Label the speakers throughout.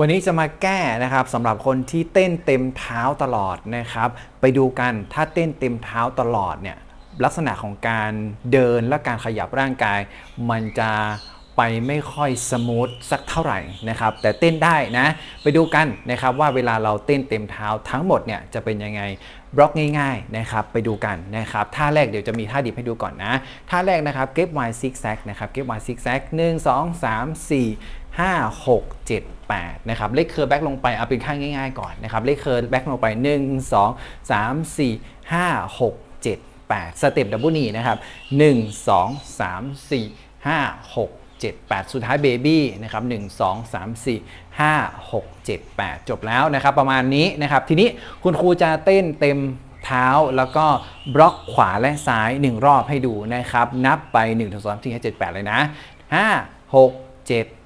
Speaker 1: วันนี้จะมาแก้นะครับสำหรับคนที่เต้นเต็มเท้าตลอดนะครับ ไปดูกันถ้าเต้นเต็มเท้าตลอดเนี่ยลักษณะของการเดินและการขยับร่างกาย มันจะไปไม่ค่อยสมูทสักเท่าไหร่นะครับ แต่เต้นได้นะ ไปดูกันนะครับว่าเวลาเราเต้นเต็มเท้าทั้งหมดเนี่ยจะเป็นยังไงบล็อกง่ายๆนะครับไปดูกันนะครับท่าแรกเดี๋ยวจะมีท่าดิบให้ดูก่อนนะท่าแรกนะครับเก็บไวซิกแซกนะครับเก็บไวซิกแซก หนึ่งสองสามสี่ห้าหกเจ็ดแปดนะครับเลขเคอร์แบ็กลงไปเอาเป็นข้างง่ายๆก่อนนะครับเลขเคอร์แบ็กลงไปหนึ่งสองสามสี่ห้าหกเจ็ดแปดสเต็ปดับเบิลนีนะครับหนึ่งสองสามสี่ห้าหก7 8 สุดท้ายเบบี้นะครับ 1 2 3 4 5 6 7 8 จบแล้วนะครับ ประมาณนี้นะครับ ทีนี้คุณครูจะเต้นเต็มเท้าแล้วก็บล็อกขวาและซ้าย 1 รอบให้ดูนะครับ นับไป 1 2 3 4 5 7 8 เลยนะ 5 6 7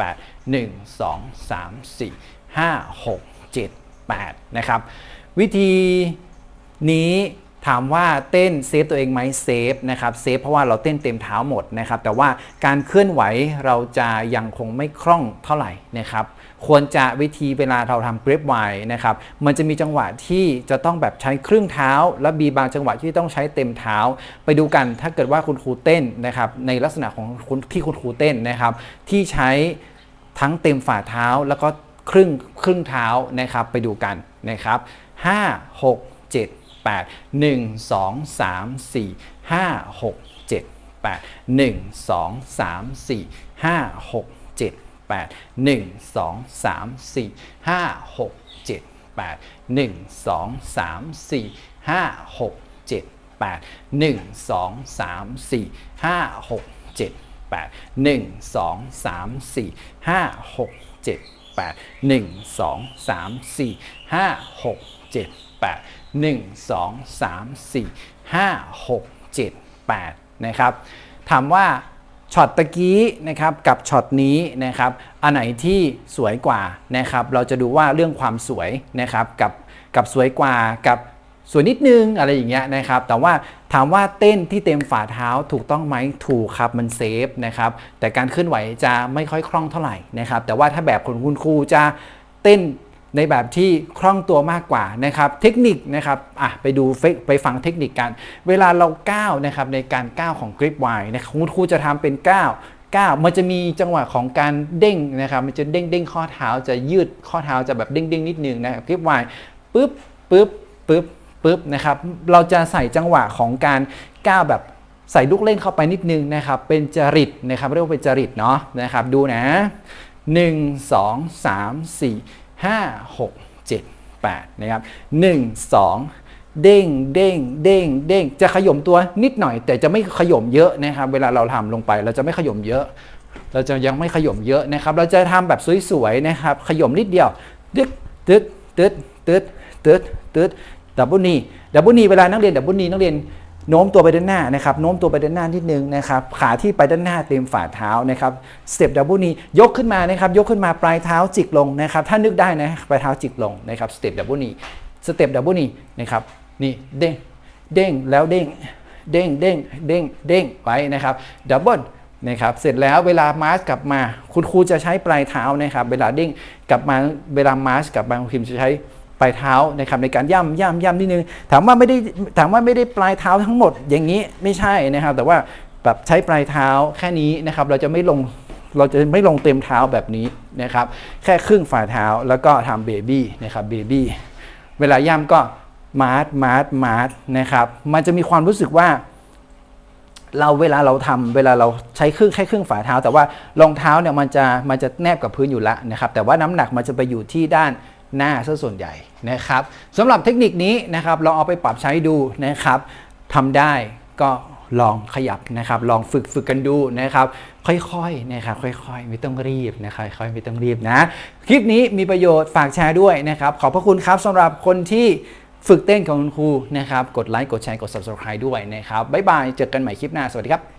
Speaker 1: 8 1 2 3 4 5 6 7 8 นะครับ วิธีนี้ถามว่าเต้นเซฟตัวเองไหมเซฟนะครับเซฟเพราะว่าเราเต้นเต็มเท้าหมดนะครับแต่ว่าการเคลื่อนไหวเราจะยังคงไม่คล่องเท่าไหร่นะครับควรจะวิธีเวลาเราทำเกรฟไวนะครับมันจะมีจังหวะที่จะต้องแบบใช้ครึ่งเท้า และมีบางจังหวะที่ต้องใช้เต็มเท้า ไปดูกันถ้าเกิดว่าคุณครูเต้นนะครับในลักษณะของคุณที่คุณครูเต้นนะครับที่ใช้ ทั้งเต็มฝ่าเท้าแล้วก็ครึ่งครึ่งเท้านะครับไปดูกันนะครับ 5 6 7 8 1 2 3 4 5 6 7 8 1 2 3 4 5 6 7 8 1 2 3 4 5 6 7 8 1 2 3 4 5 6 7 8 1 2 3 4 5 6 7 8 1 2 3 4 5 6 7 8 1 2 3 4 5 6 7 8 1 2 3 4 5 6 7 8 นะครับ ถามว่าช็อตตะกี้นะครับกับช็อตนี้นะครับอันไหนที่สวยกว่านะครับเราจะดูว่าเรื่องความสวยนะครับกับกับสวยกว่ากับ สวยนิดนึงอะไรอย่างเงี้ยนะครับ แต่ว่าถามว่าเต้นที่เต็มฝ่าเท้าถูกต้องไหมถูกครับมันเซฟนะครับแต่การเคลื่อนไหวจะไม่ค่อยคล่องเท่าไหร่นะครับแต่ว่าถ้าแบบคนคุณครูจะเต้นในแบบที่คล่องตัวมากกว่านะครับเทคนิคนะครับอะไปดูไปฟังเทคนิคกัน เวลาเราก้าวนะครับในการก้าวของกริปไวนะครับคุณครูจะทำเป็นก้าวก้าวมันจะมีจังหวะของการเด้งนะครับมันจะเด้งเด้งข้อเท้าจะยืดข้อเท้าจะแบบเด้งเด้งนิดนึงนะครับกริปไวปึ๊บปึ๊บปึ๊บ ปึ๊บนะครับเราจะใส่จังหวะของการก้าวแบบใส่ลูกเล่นเข้าไปนิดนึงนะครับ เป็นจริตนะครับเรียกว่าเป็นจริตเนาะนะครับ ดูนะ 1 2 3 4 5 6 7 8นะครับ1 2เด้งเด้งเด้งเด้งจะขย่มตัวนิดหน่อย แต่จะไม่ขย่มเยอะนะครับ เวลาเราทำลงไปเราจะไม่ขย่มเยอะ เราจะยังไม่ขย่มเยอะนะครับ เราจะทำแบบสวยๆนะครับ ขย่มนิดเดียวตึ๊ดตึ๊ดตึ๊ดตึ๊ดตึ๊ดตึ๊ด ดับเบิลนีดับเบิลนีเวลานักเรียนดับเบิลนีนักเรียนโน้มตัวไปด้านหน้านะครับโน้มตัวไปด้านหน้านิดนึงนะครับขาที่ไปด้านหน้าเต็มฝ่าเท้านะครับสเต็ปดับเบิลนียกขึ้นมานะครับยกขึ้นมาปลายเท้าจิกลงนะครับถ้านึกได้นะปลายเท้าจิกลงนะครับสเต็ปดับเบิลนีสเต็ปดับเบิลนีนะครับนี่เด้งเด้งแล้วเด้งเด้งเด้งเด้งเด้งไว้นะครับดับเบิลนะครับเสร็จแล้วเวลามาร์ชกลับมา คุณครูจะใช้ปลายเท้านะครับเวลาเด้งกลับมาเวลามาร์ชกลับมาคุณครูจะใช้ ปลายเท้านะครับในการย่ำย่ำย่ำนิดนึงถามว่าไม่ได้ถามว่าไม่ได้ปลายเท้าทั้งหมดอย่างนี้ไม่ใช่นะครับ แต่ว่าแบบใช้ปลายเท้าแค่นี้นะครับเราจะไม่ลงเราจะไม่ลงเต็มเท้าแบบนี้นะครับ แค่ครึ่งฝ่าเท้าแล้วก็ทำเบบี้นะครับเบบี้เวลาย่ำก็มาร์ทมาร์ทมาร์ทนะครับ มันจะมีความรู้สึกว่า เราเวลาเราทำเวลาเราใช้ครึ่งแค่ครึ่งฝ่าเท้า แต่ว่ารองเท้าเนี่ยมันจะมันจะแนบกับพื้นอยู่แล้วนะครับ แต่ว่าน้ำหนักมันจะไปอยู่ที่ด้าน หน้าซะส่วนใหญ่นะครับสำหรับเทคนิคนี้นะครับลองเอาไปปรับใช้ดูนะครับทำได้ก็ลองขยับนะครับ ลองฝึกฝึกกันดูนะครับ ค่อยๆนะครับ ค่อยๆ ไม่ต้องรีบนะครับค่อยๆไม่ต้องรีบนะ คลิปนี้มีประโยชน์ฝากแชร์ด้วยนะครับ ขอบพระคุณครับสำหรับคนที่ฝึกเต้นกับคุณครูนะครับ กดไลค์กดแชร์กด subscribe ด้วยนะครับบ๊ายบายเจอกันใหม่คลิปหน้า สวัสดีครับ